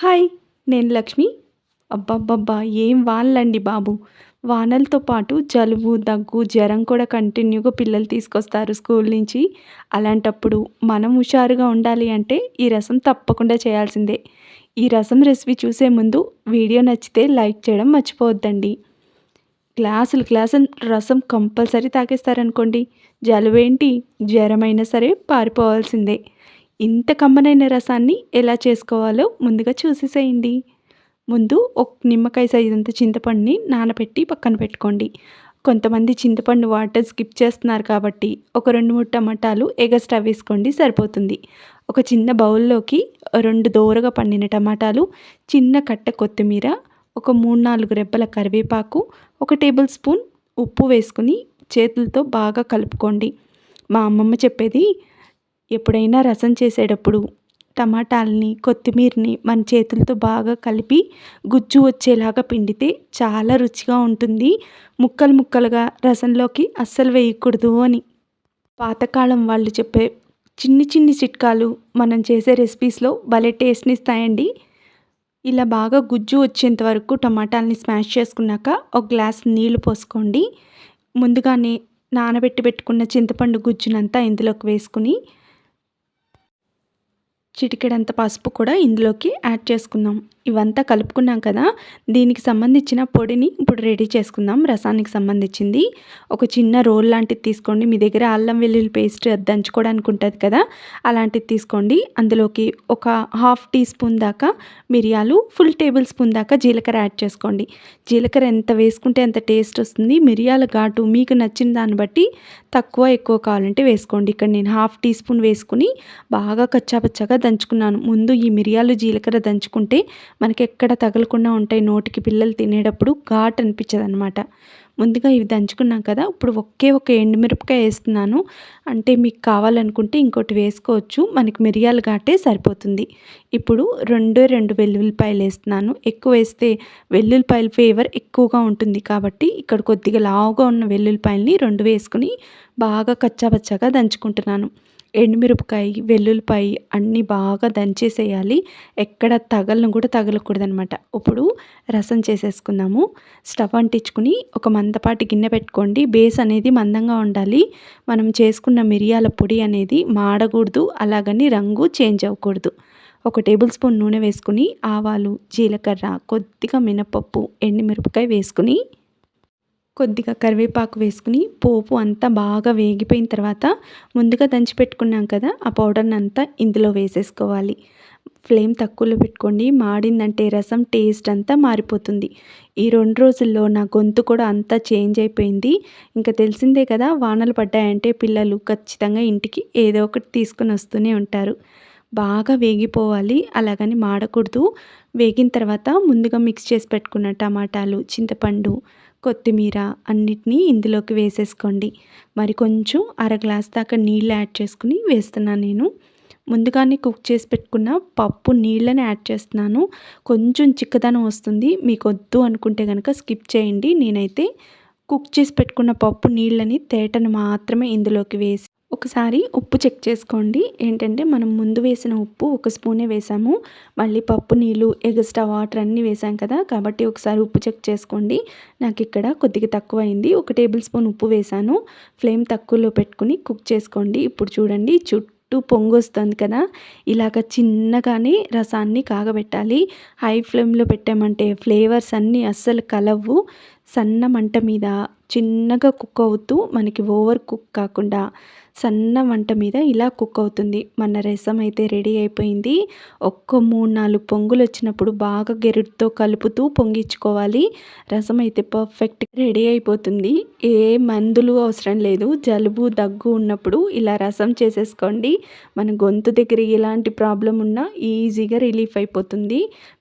Hi నేను లక్ష్మి. అబ్బబ్బబ్బా ఏం వానలండి బాబు. వానలతో పాటు జలుబు దగ్గు జ్వరం కూడా కంటిన్యూగా పిల్లలు తీసుకొస్తారు స్కూల్ నుంచి. అలాంటప్పుడు మనం హుషారుగా ఉండాలి అంటే ఈ రసం తప్పకుండా చేయాల్సిందే. ఈ రసం రెసిపీ చూసే ముందు వీడియో నచ్చితే లైక్ చేయడం మర్చిపోవద్దండి. గ్లాసులు గ్లాసులు రసం కంపల్సరీ తాగేస్తారనుకోండి. జలుబేంటి జ్వరమైనా సరే పారిపోవాల్సిందే. ఇంత కమ్మనైన రసాన్ని ఎలా చేసుకోవాలో ముందుగా చూసేసేయండి. ముందు ఒక నిమ్మకాయ సైజంత చింతపండుని నానబెట్టి పక్కన పెట్టుకోండి. కొంతమంది చింతపండు వాటర్ స్కిప్ చేస్తున్నారు కాబట్టి ఒక రెండు మూడు టమాటాలు ఎగస్ట్రా వేసుకోండి సరిపోతుంది. ఒక చిన్న బౌల్లోకి రెండు దోరగా పండిన టమాటాలు చిన్న కట్ట కొత్తిమీర ఒక మూడు నాలుగు రెబ్బల కరివేపాకు ఒక టేబుల్ స్పూన్ ఉప్పు వేసుకుని చేతులతో బాగా కలుపుకోండి. మా అమ్మమ్మ చెప్పేది ఎప్పుడైనా రసం చేసేటప్పుడు టమాటాలని కొత్తిమీరని మన చేతులతో బాగా కలిపి గుజ్జు వచ్చేలాగా పిండితే చాలా రుచిగా ఉంటుంది. ముక్కలు ముక్కలుగా రసంలోకి అస్సలు వేయకూడదు అని. పాతకాలం వాళ్ళు చెప్పే చిన్ని చిన్ని చిట్కాలు మనం చేసే రెసిపీస్లో భలే టేస్ట్ని ఇస్తాయండి. ఇలా బాగా గుజ్జు వచ్చేంత వరకు టమాటాలని స్మాష్ చేసుకున్నాక ఒక గ్లాస్ నీళ్ళు పోసుకోండి. ముందుగానే నానబెట్టి పెట్టుకున్న చింతపండు గుజ్జునంతా ఇందులోకి వేసుకుని చిటికెడంత పసుపు కూడా ఇందులోకి యాడ్ చేసుకుందాం. ఇవంతా కలుపుకున్నాం కదా దీనికి సంబంధించిన పొడిని ఇప్పుడు రెడీ చేసుకుందాం. రసానికి సంబంధించింది. ఒక చిన్న రోల్ లాంటిది తీసుకోండి. మీ దగ్గర అల్లం వెల్లుల్లి పేస్ట్ దంచుకోవడానికి ఉంటుంది కదా అలాంటిది తీసుకోండి. అందులోకి ఒక హాఫ్ టీ స్పూన్ దాకా మిరియాలు ఫుల్ టేబుల్ స్పూన్ దాకా జీలకర్ర యాడ్ చేసుకోండి. జీలకర్ర ఎంత వేసుకుంటే అంత టేస్ట్ వస్తుంది. మిరియాల ఘాటు మీకు నచ్చిన దాన్ని బట్టి తక్కువ ఎక్కువ కావాలంటే వేసుకోండి. ఇక్కడ నేను హాఫ్ టీ స్పూన్ వేసుకుని బాగా కచ్చాపచ్చాగా దంచుకున్నాను. ముందు ఈ మిరియాలు జీలకర్ర దంచుకుంటే మనకి ఎక్కడ తగలకుండా ఉంటాయి నోటికి పిల్లలు తినేటప్పుడు ఘాట్ అనిపించదు అనమాట ముందుగా ఇవి దంచుకున్నాం కదా ఇప్పుడు ఒకే ఒక ఎండుమిరపకాయ వేస్తున్నాను. అంటే మీకు కావాలనుకుంటే ఇంకోటి వేసుకోవచ్చు. మనకి మిరియాలు ఘాటే సరిపోతుంది. ఇప్పుడు రెండే రెండు వెల్లుల్లిపాయలు వేస్తున్నాను. ఎక్కువ వేస్తే వెల్లుల్లిపాయల ఫ్లేవర్ ఎక్కువగా ఉంటుంది కాబట్టి ఇక్కడ కొద్దిగా లావుగా ఉన్న వెల్లుల్లిపాయలని రెండు వేసుకుని బాగా కచ్చాపచ్చాగా దంచుకుంటున్నాను. ఎండుమిరపకాయ వెల్లుల్లిపాయ అన్నీ బాగా దంచేసేయాలి. ఎక్కడ తగలను కూడా తగలకూడదు అనమాట ఇప్పుడు రసం చేసేసుకుందాము. స్టవ్ అంటించుకుని ఒక మందపాటి గిన్నె పెట్టుకోండి. బేస్ అనేది మందంగా ఉండాలి. మనం చేసుకున్న మిరియాల పొడి అనేది మాడకూడదు. అలాగని రంగు చేంజ్ అవ్వకూడదు. ఒక టేబుల్ స్పూన్ నూనె వేసుకుని ఆవాలు జీలకర్ర కొద్దిగా మినపప్పు ఎండుమిరపకాయ వేసుకుని కొద్దిగా కరివేపాకు వేసుకుని పోపు అంతా బాగా వేగిపోయిన తర్వాత ముందుగా దంచి పెట్టుకున్నాం కదా ఆ పౌడర్ని అంతా ఇందులో వేసేసుకోవాలి. ఫ్లేమ్ తక్కువలో పెట్టుకోండి. మాడిందంటే రసం టేస్ట్ అంతా మారిపోతుంది. ఈ రెండు రోజుల్లో నా గొంతు కూడా అంతా చేంజ్ అయిపోయింది. ఇంకా తెలిసిందే కదా వానలు పడ్డాయంటే పిల్లలు ఖచ్చితంగా ఇంటికి ఏదో ఒకటి తీసుకుని వస్తూనే ఉంటారు. బాగా వేగిపోవాలి. అలాగని మాడకూడదు. వేగిన తర్వాత ముందుగా మిక్స్ చేసి పెట్టుకున్న టమాటాలు చింతపండు కొత్తిమీర అన్నిటినీ ఇందులోకి వేసేసుకోండి. మరి కొంచెం అర గ్లాస్ దాకా నీళ్ళు యాడ్ చేసుకుని వేస్తున్నాను నేను. ముందుగానే కుక్ చేసి పెట్టుకున్న పప్పు నీళ్ళని యాడ్ చేస్తున్నాను. కొంచెం చిక్కదనం వస్తుంది. మీకు వద్దు అనుకుంటే కనుక స్కిప్ చేయండి. నేనైతే కుక్ చేసి పెట్టుకున్న పప్పు నీళ్ళని తేటను మాత్రమే ఇందులోకి వేసి ఒకసారి ఉప్పు చెక్ చేసుకోండి. ఏంటంటే మనం ముందు వేసిన ఉప్పు ఒక స్పూనే వేసాము. మళ్ళీ పప్పు నీళ్ళు ఎగస్ట్రా వాటర్ అన్నీ వేసాం కదా. కాబట్టి ఒకసారి ఉప్పు చెక్ చేసుకోండి. నాకు ఇక్కడ కొద్దిగా తక్కువ అయింది ఒక టేబుల్ స్పూన్ ఉప్పు వేసాను. ఫ్లేమ్ తక్కువలో పెట్టుకుని కుక్ చేసుకోండి. ఇప్పుడు చూడండి చుట్టూ పొంగు వస్తుంది కదా. ఇలాగ చిన్నగానే రసాన్ని కాగబెట్టాలి. హై ఫ్లేమ్లో పెట్టామంటే ఫ్లేవర్స్ అన్నీ అస్సలు కలవు. సన్న మంట మీద చిన్నగా కుక్ అవుతూ మనకి ఓవర్ కుక్ కాకుండా సన్న మంట మీద ఇలా కుక్ అవుతుంది. మన రసం అయితే రెడీ అయిపోయింది. ఒక్క మూడు నాలుగు పొంగులు వచ్చినప్పుడు బాగా గెరుడుతో కలుపుతూ పొంగించుకోవాలి. రసం అయితే పర్ఫెక్ట్ రెడీ అయిపోతుంది. ఏ మందులు అవసరం లేదు. జలుబు దగ్గు ఉన్నప్పుడు ఇలా రసం చేసేసుకోండి. మన గొంతు దగ్గర ఎలాంటి ప్రాబ్లం ఉన్నా ఈజీగా రిలీఫ్ అయిపోతుంది.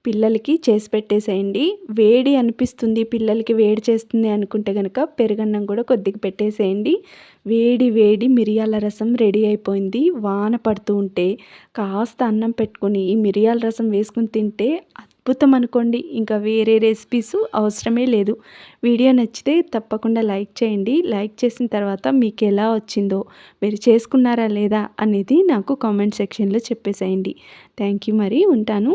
పిల్లలకి చేసి పెట్టేసేయండి. వేడి అనిపిస్తుంది పిల్లలకి వేడి చేస్తుంది అనుకుంటే కనుక పెరుగన్నం కూడా కొద్దిగా పెట్టేసేయండి. వేడి వేడి మిరియాల రసం రెడీ అయిపోయింది. వాన పడుతూ ఉంటే కాస్త అన్నం పెట్టుకొని ఈ మిరియాల రసం వేసుకుని తింటే అద్భుతం అనుకోండి. ఇంకా వేరే రెసిపీస్ అవసరమే లేదు. వీడియో నచ్చితే తప్పకుండా లైక్ చేయండి. లైక్ చేసిన తర్వాత మీకు ఎలా వచ్చిందో మీరు చేసుకున్నారా లేదా అనేది నాకు కామెంట్ సెక్షన్లో చెప్పేసేయండి. థ్యాంక్ యూ మరి. ఉంటాను.